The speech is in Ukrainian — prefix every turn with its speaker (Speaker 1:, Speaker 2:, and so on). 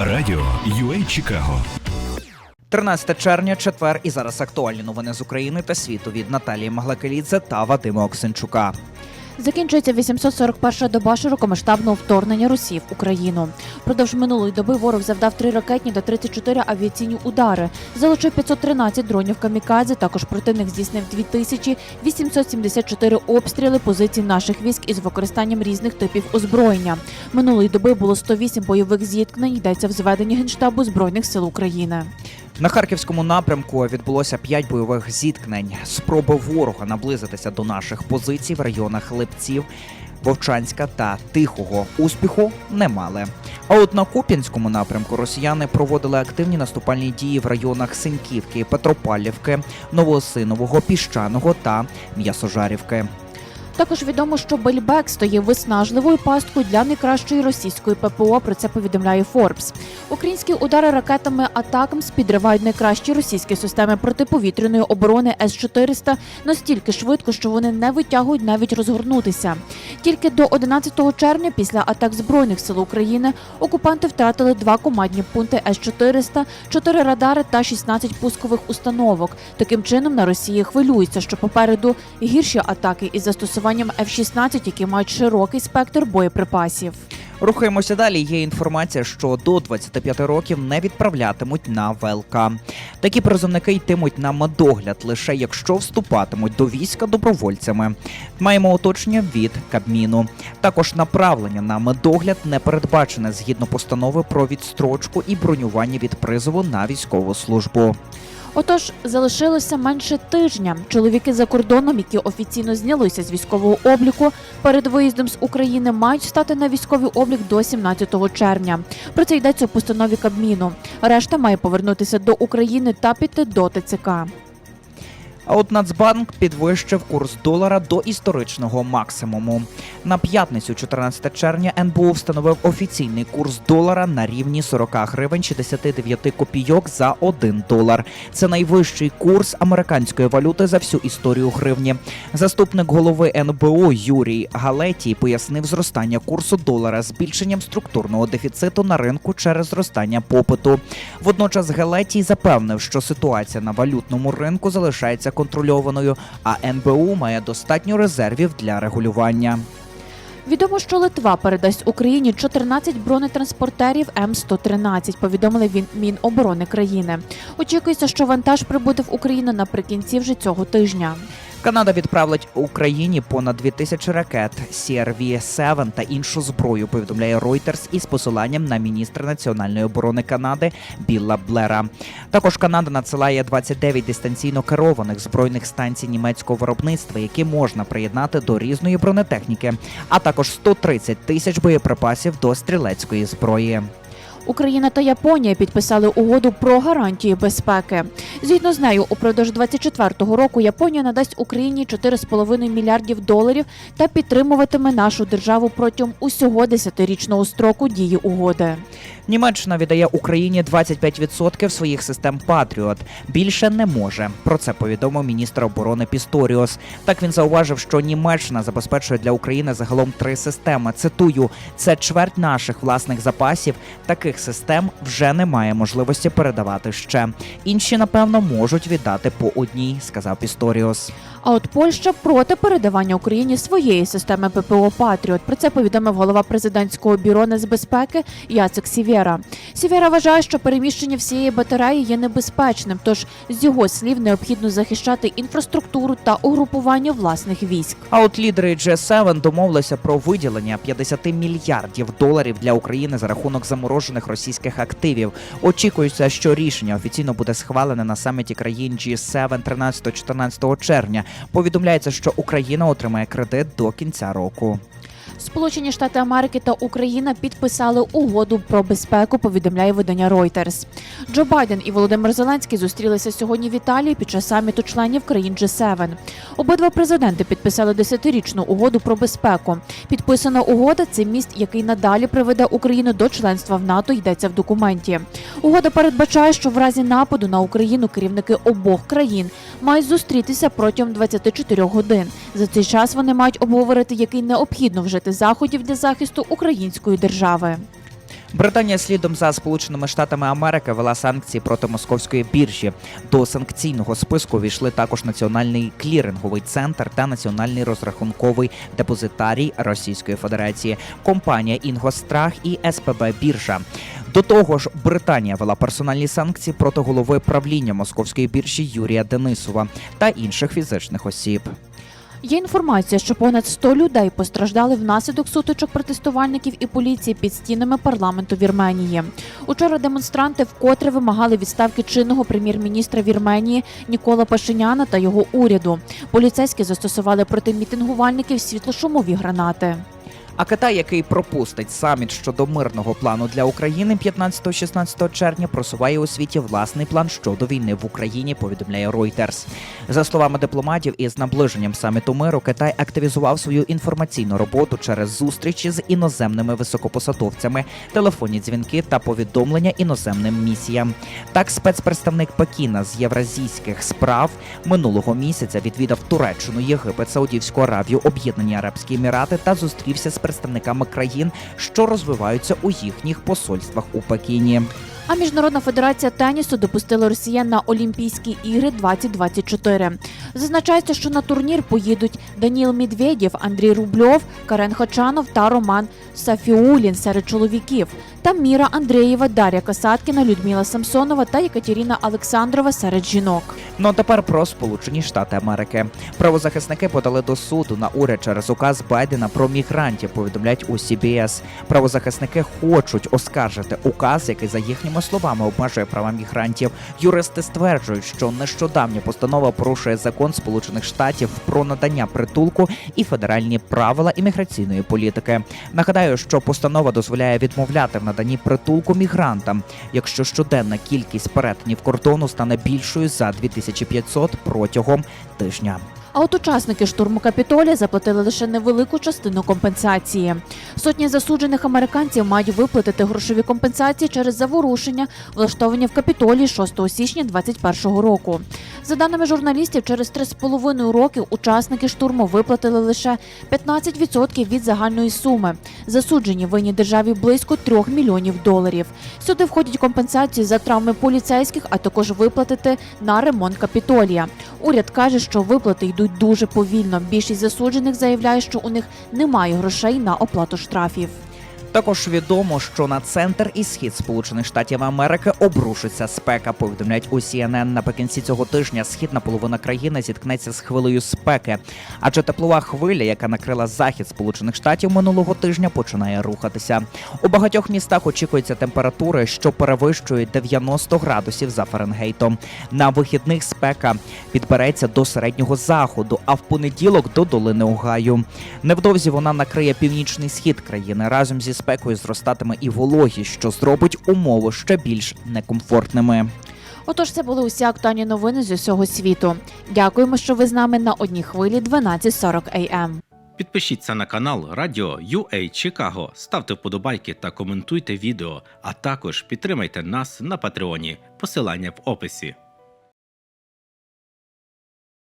Speaker 1: Радіо UA Чикаго
Speaker 2: 13 червня, четвер, і зараз актуальні новини з України та світу від Наталії Маглакелідзе та Вадима Оксенчука.
Speaker 3: Закінчується 841 доба широкомасштабного вторгнення Росії в Україну. Продовж минулої доби ворог завдав три ракетні та 34 авіаційні удари, залучив 513 дронів камікадзе. Також противник здійснив 2874 обстріли позицій наших військ із використанням різних типів озброєння. Минулої доби було 108 бойових зіткнень. Йдеться в зведенні генштабу збройних сил України.
Speaker 2: На харківському напрямку відбулося п'ять бойових зіткнень. Спроби ворога наблизитися до наших позицій в районах Липців, Вовчанська та Тихого успіху не мали. А от на Куп'янському напрямку росіяни проводили активні наступальні дії в районах Синьківки, Петропавлівки, Новоосинового, Піщаного та М'ясожарівки.
Speaker 3: Також відомо, що Бельбек стоїть виснажливою пасткою для найкращої російської ППО. Про це повідомляє Форбс. Українські удари ракетами Атакамс підривають найкращі російські системи протиповітряної оборони С-400 настільки швидко, що вони не витягують навіть розгорнутися. Тільки до 11 червня, після атак збройних сил України, окупанти втратили два командні пункти С-400, 4 радари та 16 пускових установок. Таким чином на Росії хвилюється, що попереду гірші атаки із застосуванням F-16, які мають широкий спектр боєприпасів.
Speaker 2: Рухаємося далі. Є інформація, що до 25 років не відправлятимуть на ВЛК. Такі призовники йтимуть на медогляд лише якщо вступатимуть до війська добровольцями. Маємо уточнення від Кабміну. Також направлення на медогляд не передбачене згідно постанови про відстрочку і бронювання від призову на військову службу.
Speaker 3: Отож, залишилося менше тижня. Чоловіки за кордоном, які офіційно знялися з військового обліку, перед виїздом з України мають стати на військовий облік до 17 червня. Про це йдеться у постанові Кабміну. Решта має повернутися до України та піти до ТЦК.
Speaker 2: А от Нацбанк підвищив курс долара до історичного максимуму. На п'ятницю, 14 червня, НБУ встановив офіційний курс долара на рівні 40 гривень 69 копійок за 1 долар. Це найвищий курс американської валюти за всю історію гривні. Заступник голови НБУ Юрій Галетій пояснив зростання курсу долара збільшенням структурного дефіциту на ринку через зростання попиту. Водночас Галетій запевнив, що ситуація на валютному ринку залишається контрольованою, а НБУ має достатньо резервів для регулювання.
Speaker 3: Відомо, що Литва передасть Україні 14 бронетранспортерів М113, повідомили він Міноборони країни. Очікується, що вантаж прибуде в Україну наприкінці вже цього тижня.
Speaker 2: Канада відправить Україні понад 2000 ракет CRV-7 та іншу зброю. Повідомляє Reuters із посиланням на міністра національної оборони Канади Білла Блера. Також Канада надсилає 29 дистанційно керованих збройних станцій німецького виробництва, які можна приєднати до різної бронетехніки, а також 130 тисяч боєприпасів до стрілецької зброї.
Speaker 3: Україна та Японія підписали угоду про гарантії безпеки. Згідно з нею, упродовж 24-го року Японія надасть Україні 4,5 мільярдів доларів та підтримуватиме нашу державу протягом усього 10-річного строку дії угоди.
Speaker 2: Німеччина віддає Україні 25% своїх систем Патріот. Більше не може. Про це повідомив міністр оборони Пісторіос. Так він зауважив, що Німеччина забезпечує для України загалом три системи. Цитую: це чверть наших власних запасів. Таких систем вже немає можливості передавати ще. Інші, напевно, можуть віддати по одній, сказав Пісторіос.
Speaker 3: А от Польща проти передавання Україні своєї системи ППО Патріот. Про це повідомив голова президентського бюро нацбезпеки Яцек Сівєра. Сівєра вважає, що переміщення всієї батареї є небезпечним. Тож з його слів необхідно захищати інфраструктуру та угрупування власних військ.
Speaker 2: А от лідери G7 домовилися про виділення 50 мільярдів доларів для України за рахунок заморожених російських активів. Очікується, що рішення офіційно буде схвалене на саміті країн G7 13-14 червня. Повідомляється, що Україна отримає кредит до кінця року.
Speaker 3: Сполучені Штати Америки та Україна підписали угоду про безпеку. Повідомляє видання Reuters. Джо Байден і Володимир Зеленський зустрілися сьогодні в Італії під час саміту членів країн G7. Обидва президенти підписали десятирічну угоду про безпеку. Підписана угода це міст, який надалі приведе Україну до членства в НАТО. Йдеться в документі. Угода передбачає, що в разі нападу на Україну керівники обох країн мають зустрітися протягом 24 годин. За цей час вони мають обговорити, який необхідно вжити заходів для захисту української держави.
Speaker 2: Британія слідом за Сполученими Штатами Америки вела санкції проти московської біржі. До санкційного списку війшли також Національний кліринговий центр та Національний розрахунковий депозитарій Російської Федерації, компанія Інгострах і СПБ Біржа. До того ж, Британія вела персональні санкції проти голови правління московської біржі Юрія Денисова та інших фізичних осіб.
Speaker 3: Є інформація, що понад 100 людей постраждали внаслідок сутичок протестувальників і поліції під стінами парламенту Вірменії. Учора демонстранти вкотре вимагали відставки чинного прем'єр-міністра Вірменії Нікола Пашиняна та його уряду. Поліцейські застосували проти мітингувальників світлошумові гранати.
Speaker 2: А Китай, який пропустить саміт щодо мирного плану для України 15-16 червня, просуває у світі власний план щодо війни в Україні. Повідомляє Reuters. За словами дипломатів, із наближенням саміту миру Китай активізував свою інформаційну роботу через зустрічі з іноземними високопосадовцями, телефонні дзвінки та повідомлення іноземним місіям. Так, спецпредставник Пекіна з євразійських справ минулого місяця відвідав Туреччину, Єгипет, Саудівську Аравію, Об'єднані Арабські Емірати та зустрівся з представниками країн, що розвиваються у їхніх посольствах у Пекіні.
Speaker 3: А Міжнародна федерація тенісу допустила росіян на Олімпійські ігри 2024. Зазначається, що на турнір поїдуть Даніл Медведєв, Андрій Рубльов, Карен Хачанов та Роман Сафіулін серед чоловіків. Та Міра Андрієва, Дар'я Касаткіна, Людмила Самсонова та Екатеріна Олександрова серед жінок.
Speaker 2: Ну а тепер про Сполучені Штати Америки. Правозахисники подали до суду на уряд через указ Байдена про мігрантів. Повідомляють у CBS. Правозахисники хочуть оскаржити указ, який за їхніми словами обмежує права мігрантів. Юристи стверджують, що нещодавня постанова порушує закон Сполучених Штатів про надання притулку і федеральні правила імміграційної політики. Нагадаю, що постанова дозволяє відмовляти в наданні притулку мігрантам, якщо щоденна кількість перетинів кордону стане більшою за 2500 протягом тижня.
Speaker 3: А от учасники штурму Капітолія заплатили лише невелику частину компенсації. Сотні засуджених американців мають виплатити грошові компенсації через заворушення, влаштовані в Капітолії 6 січня 2021 року. За даними журналістів, через 3,5 роки учасники штурму виплатили лише 15% від загальної суми. Засуджені винні державі близько 3 мільйонів доларів. Сюди входять компенсації за травми поліцейських, а також виплатити на ремонт Капітолія. Уряд каже, що виплати йдуть дуже повільно. Більшість засуджених заявляє, що у них немає грошей на оплату штрафів.
Speaker 2: Також відомо, що на центр і схід Сполучених Штатів Америки обрушиться спека. Повідомляють у CNN. наприкінці цього тижня. Східна половина країни зіткнеться з хвилею спеки, адже теплова хвиля, яка накрила захід Сполучених Штатів минулого тижня, починає рухатися. У багатьох містах очікуються температури, що перевищують 90 градусів за Фаренгейтом. На вихідних спека підбереться до середнього заходу, а в понеділок до долини Огаю. Невдовзі вона накриє північний схід країни. Разом зі спекою зростатиме і вологість, що зробить умови ще більш некомфортними.
Speaker 3: Отож, це були усі актуальні новини з усього світу. Дякуємо, що ви з нами на одній хвилі 12.40 AM.
Speaker 4: Підпишіться на канал Радіо UA Чикаго, ставте вподобайки та коментуйте відео, а також підтримайте нас на Патреоні. Посилання в описі.